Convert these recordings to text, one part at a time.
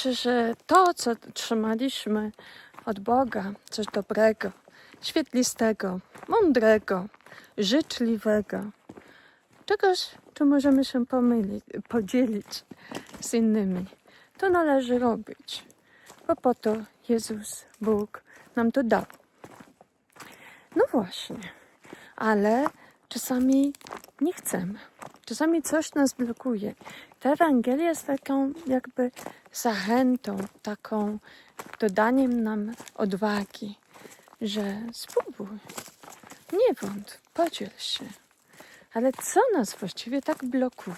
się, że to, co trzymaliśmy od Boga, coś dobrego, świetlistego, mądrego, życzliwego, czegoś, czym możemy się pomylić, podzielić z innymi, to należy robić, bo po to Jezus, Bóg nam to dał. No właśnie, ale czasami nie chcemy. Czasami coś nas blokuje. Ta Ewangelia jest taką jakby zachętą, taką dodaniem nam odwagi, że spróbuj, nie wątp, podziel się. Ale co nas właściwie tak blokuje?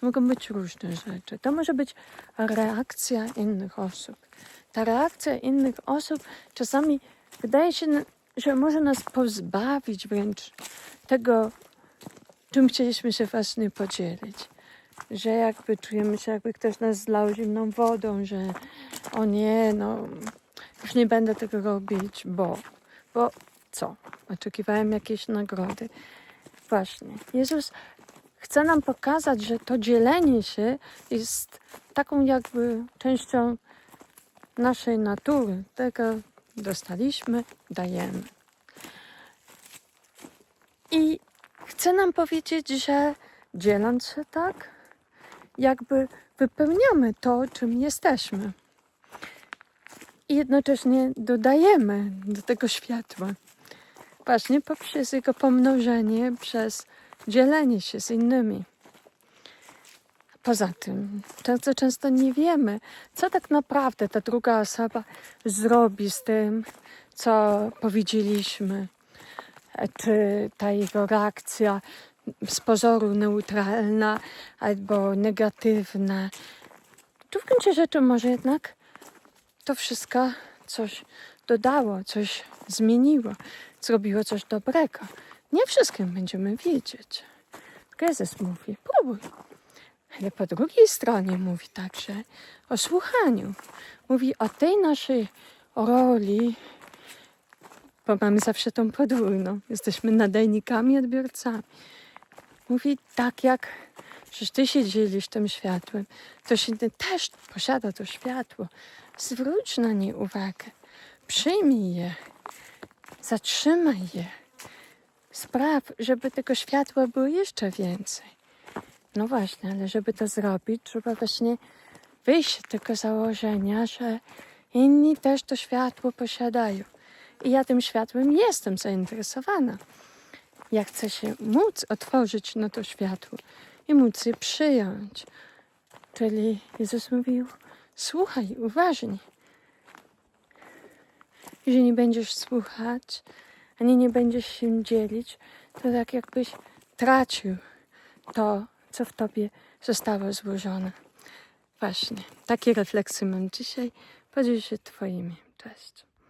To mogą być różne rzeczy. To może być reakcja innych osób. Ta reakcja innych osób czasami wydaje się, że może nas pozbawić wręcz tego, czym chcieliśmy się właśnie podzielić. Że jakby czujemy się, jakby ktoś nas zlał zimną wodą, że o nie, no już nie będę tego robić, bo, bo co? Oczekiwałem jakiejś nagrody. Właśnie. Jezus chce nam pokazać, że to dzielenie się jest taką jakby częścią naszej natury. Tego dostaliśmy, dajemy. I chce nam powiedzieć, że dzieląc się tak, jakby wypełniamy to, czym jesteśmy. I jednocześnie dodajemy do tego światła. Właśnie poprzez jego pomnożenie, przez dzielenie się z innymi. Poza tym, bardzo często nie wiemy, co tak naprawdę ta druga osoba zrobi z tym, co powiedzieliśmy, czy ta jego reakcja z pozoru neutralna albo negatywna. Tu w gruncie rzeczy może jednak to wszystko coś dodało, coś zmieniło, zrobiło coś dobrego. Nie wszystkim będziemy wiedzieć. Jezus mówi, próbuj. Ale po drugiej stronie mówi także o słuchaniu. Mówi o tej naszej roli, bo mamy zawsze tą podwójną. Jesteśmy nadajnikami, odbiorcami. Mówi tak jak, że ty się dzielisz tym światłem, to się też posiada to światło. Zwróć na nie uwagę. Przyjmij je. Zatrzymaj je. Spraw, żeby tego światła było jeszcze więcej. No właśnie, ale żeby to zrobić, trzeba właśnie wyjść z tego założenia, że inni też to światło posiadają. I ja tym światłem jestem zainteresowana. Ja chcę się móc otworzyć na to światło i móc je przyjąć. Czyli Jezus mówił, słuchaj uważnie. Jeżeli nie będziesz słuchać, ani nie będziesz się dzielić, to tak jakbyś tracił to, co w tobie zostało złożone. Właśnie, takie refleksje mam dzisiaj. Podziel się twoimi. Cześć.